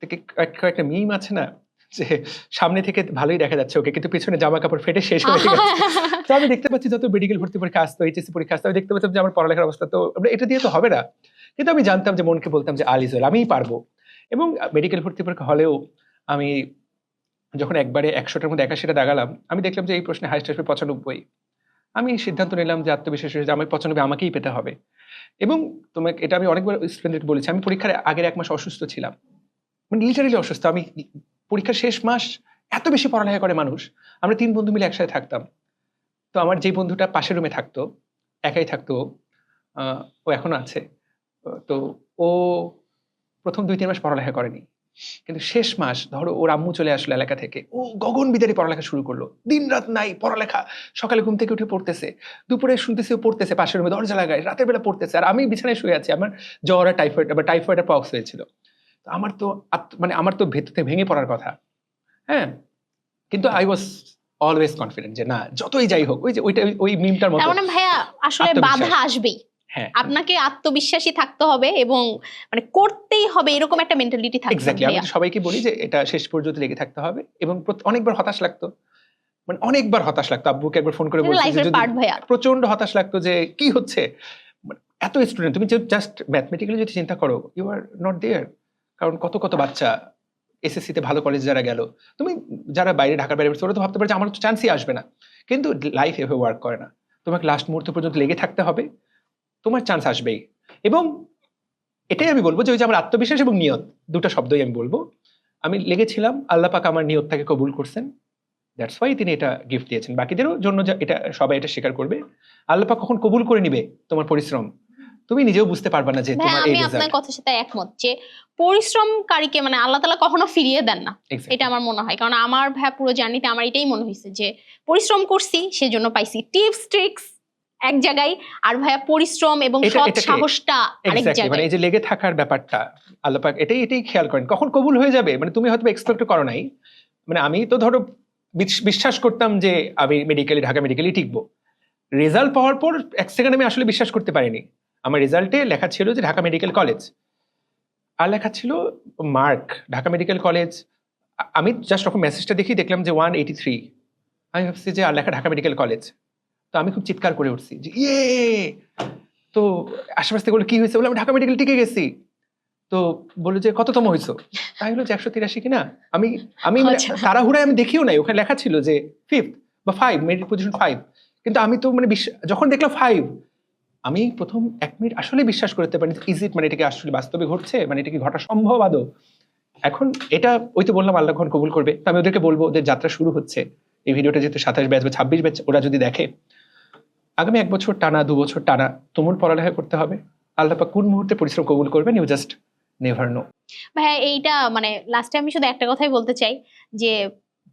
থেকে কয়েক- কয়েকটা মিম আছে না যে সামনে থেকে ভালোই দেখা যাচ্ছে ওকে কিন্তু পিছনে জামা কাপড় ফেটে শেষ হয়ে গেছে। <laughs> তো আমি দেখতে পাচ্ছি যত মেডিকেল ভর্তি পরীক্ষা আসতো এইচএসসি পরীক্ষা আসতো আমি দেখতে পাচ্ছি যে আমার পড়ালেখার অবস্থা তো এটা দিয়ে তো হবে না। কিন্তু আমি জানতাম যে মনকে বলতাম যে আলিজল আমিই পারব। এবং মেডিকেল ভর্তি পরীক্ষা হলেও আমি যখন একবারে একশোটার মধ্যে একাশিটা দাগালাম আমি দেখলাম যে এই প্রশ্নে হাইস্ট আসবে পঁচানব্বই। আমি সিদ্ধান্ত নিলাম যে আত্মবিশ্বাস হয়েছে যে আমার পঁচানব্বই আমাকেই পেতে হবে। এবং তোমাকে এটা আমি অনেকবার স্টুডেন্টকে বলেছি আমি পরীক্ষার আগের এক মাস অসুস্থ ছিলাম। মানে লিটারেলি অসুস্থ। আমি পরীক্ষার শেষ মাস এত বেশি পড়ালেখা করে মানুষ আমরা তিন বন্ধু মিলে একসাথে থাকতাম। তো আমার যে বন্ধুটা পাশের রুমে থাকতো একাই থাকতো ও, এখনও আছে। তো ও প্রথম দুই তিন মাস পড়ালেখা করেনি। কিন্তু শেষ মাস ধরো ওর আম্মু চলে আসলো এলাকা থেকে ও গগন বিদারি পড়ালেখা শুরু করল। দিন রাত নাই পড়ালেখা সকালে ঘুম থেকে উঠে পড়তেছে। দুপুরে শুনতেছি ও পড়তেছে পাশের রুমে দরজা লাগায় রাতের বেলা পড়তেছে। আর আমি বিছানায় শুয়ে আছি আমার জ্বর আর টাইফয়েড বা টাইফয়েড পক্স হয়েছিল। আমার তো মানে আমার তো ভেতর থেকে ভেঙে পড়ার কথা। হ্যাঁ? কিন্তু আই ওয়াজ অলওয়েজ কনফিডেন্ট যে না যতই যাই হোক ওই যে ওইটা ওই- মিমটার মতো মানে ভাইয়া আসলে বাধা আসবেই। হ্যাঁ। আপনাকে আত্মবিশ্বাসী থাকতে হবে এবং মানে করতেই হবে এরকম একটা মেন্টালিটি থাকতে হবে এক্স্যাক্টলি আমি সবাইকে বলি যে এটা শেষ পর্যন্ত লেগে থাকতে হবে এবং অনেকবার হতাশ লাগতো। মানে অনেকবার হতাশ লাগতো। আব্বুকে একবার ফোন করে বলছি যে প্রচণ্ড হতাশ লাগতো যে কি হচ্ছে? মানে এত স্টুডেন্ট তুমি জাস্ট ম্যাথমেটিক্যালি যদি চিন্তা করো ইউ আর নট দেয়ার কারণ কত কত বাচ্চা এসএসসিতে ভালো কলেজ যারা গেল, তুমি যারা বাইরে ঢাকার বাইরে ওরা তো ভাবতে পারে যে আমার তো চান্সই আসবে না। কিন্তু লাইফ এভাবে ওয়ার্ক করে না। তোমাকে লাস্ট মুহূর্ত পর্যন্ত লেগে থাকতে হবে, তোমার চান্স আসবেই। এবং এটাই আমি বলব যে ওই যে আমার আত্মবিশ্বাস এবং নিয়ত, দুটো শব্দই আমি বলব। আমি লেগেছিলাম, আল্লাহ পাক আমার নিয়তটাকে কবুল করছেন। দ্যাটস ওয়াই তিনি এটা গিফট দিয়েছেন। বাকিদেরও জন্য এটা, সবাই এটা স্বীকার করবে। আল্লাহ পাক কখন কবুল করে নিবে তোমার পরিশ্রম? তুমি নিজেও বুঝতে পারবা না যে তোমার এই আমি আপনার কথার সাথে একমত যে পরিশ্রমকারীকে মানে আল্লাহ তালা কখনো ফিরিয়ে দেন না। এটা আমার মনে হয়। কারণ আমার ভাইয়া পুরো জার্নিতে আমার এটাই মনে হয়েছে যে পরিশ্রম করছি সেজন্য পাইছি। টিপস ট্রিক্স এক জায়গায়। আর ভাইয়া পরিশ্রম এবং সৎ সাহসটা আরেক এক্স্যাক্টলি মানে জায়গায় এই যে লেগে থাকার ব্যাপারটা আল্লাহ পাক এটাই এটাই খেয়াল করেন। কখন কবুল হয়ে যাবে? মানে তুমি হয়তো এক্সপেক্ট করো নাই। মানে আমি তো ধরো বিশ্বাস করতাম যে আমি মেডিকেলি ঢাকা মেডিকেলি টিকবো রেজাল্ট পাওয়ার পর এক সেকেন্ড আমি আসলে বিশ্বাস করতে পারিনি। আমার রেজাল্টে লেখা ছিল যে ঢাকা মেডিকেল কলেজ আর লেখা ছিল মার্ক ঢাকা মেডিকেল কলেজ আমি জাস্ট যখন মেসেজটা দেখি দেখলাম যে ওয়ান এইটি থ্রি আমি ভাবছি যে আর লেখা ঢাকা মেডিকেল কলেজ তো আমি খুব চিৎকার করে উঠছি যে ইয়ে! তো আশেপাশ বলল কি হয়েছে? বলে আমি ঢাকা মেডিকেল টিকে গেছি। তো বলল যে কততম হয়েছো? তাই হলো যে একশো তিরাশি কিনা? আমি আমি মানে আচ্ছা। তাড়াহুড়ায় আমি দেখিও নাই। ওখানে লেখা ছিল যে ফিফথ বা ফাইভ মেরিট পজিশন ফাইভ কিন্তু আমি তো মানে বিশ্ব- যখন দেখলাম ফাইভ আমি প্রথম এক মিনিট আসলে বিশ্বাস করতে পারি ইজ ইট মানে এটাকে আসলে বাস্তবে ঘটছে? মানে এটা কি ঘটা সম্ভব আদৌ? এখন এটা, ওই তো বললাম আল্লাহ কবুল করবে। তো আমি ওদেরকে বলব, ওদের যাত্রা শুরু হচ্ছে। এই ভিডিওটা যেহেতু সাতাশ ব্যাচ বা ছাব্বিশ ব্যাচ, ওরা যদি দেখে, আগামী এক বছর টানা, দু বছর টানা তুমুল পড়ালেখা করতে হবে। আল্লাহ পাক কোন মুহূর্তে পরিশ্রম কবুল করবেন? ইউ জাস্ট নেভার নো ভাইয়া, এইটা মানে লাস্টে আমি শুধু একটা কথাই বলতে চাই, যে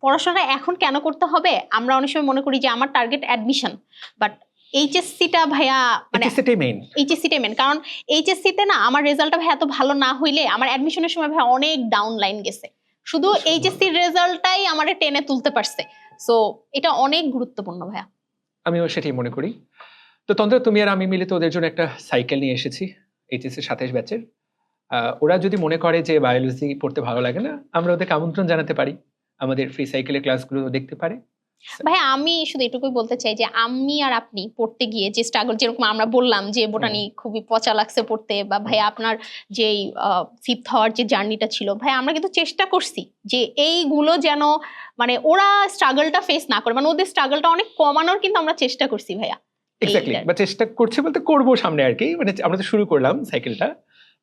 পড়াশোনা এখন কেন করতে হবে? আমরা অনেক সময় মনে করি যে আমার টার্গেট অ্যাডমিশন বাট এইচএসসিটা ভাইয়া মানে সেটাই মেইন এইচএসসিটা মেন কারণ এইচএসসিতে না আমার রেজাল্টটা ভাই এত ভালো না হইলে আমার অ্যাডমিশনের সময় ভাই অনেক ডাউন লাইন গেছে। শুধু এইচএসসির রেজাল্টটাই আমারে টেনে তুলতে পারছে। সো এটা অনেক গুরুত্বপূর্ণ ভাইয়া। আমিও সেটাই মনে করি। তো তন্দ্রা তুমি আর আমি মিলে তো ওদের জন্য একটা সাইকেল নিয়ে এসেছি এইচএসসি সাতাশ ব্যাচের ওরা যদি মনে করে যে বায়োলজি পড়তে ভালো লাগে না আমরা ওদেরকে আমন্ত্রণ জানাতে পারি। আমাদের ফ্রি সাইকেলের ক্লাসগুলো দেখতে পারে। ভাই আমি শুধু এটুকুই বলতে চাই যে আমি আর আপনি পড়তে গিয়ে যে স্ট্রাগল যেরকম আমরা বললাম যে বোটানি খুবই পচা লাগছে পড়তে বা ভাই আপনার যেই ফিফথ হওয়ার যে জার্নিটা ছিল ভাই আমরা কিন্তু চেষ্টা করছি যে এইগুলো যেন মানে ওরা স্ট্রাগলটা ফেস না করে মানে ওদের স্ট্রাগলটা অনেক কমানোর কিন্তু আমরা চেষ্টা করছি ভাইয়া। এক্স্যাক্টলি বা চেষ্টা করছি বলতে করব সামনে আর কি মানে আমরা তো শুরু করলাম সাইকেলটা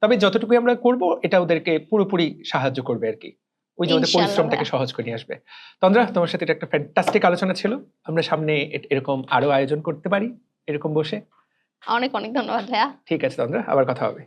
তবে যতটুকু আমরা করব এটা ওদেরকে পুরোপুরি সাহায্য করবে আর কি ওই যে পরিশ্রমটাকে সহজ করে নিয়ে আসবে। তন্দ্রা তোমার সাথে এটা একটা ফ্যান্টাস্টিক আলোচনা ছিল। আমরা সামনে এরকম আরও আয়োজন করতে পারি এরকম বসে। অনেক অনেক ধন্যবাদ ভাইয়া। ঠিক আছে তন্দ্রা আবার কথা হবে।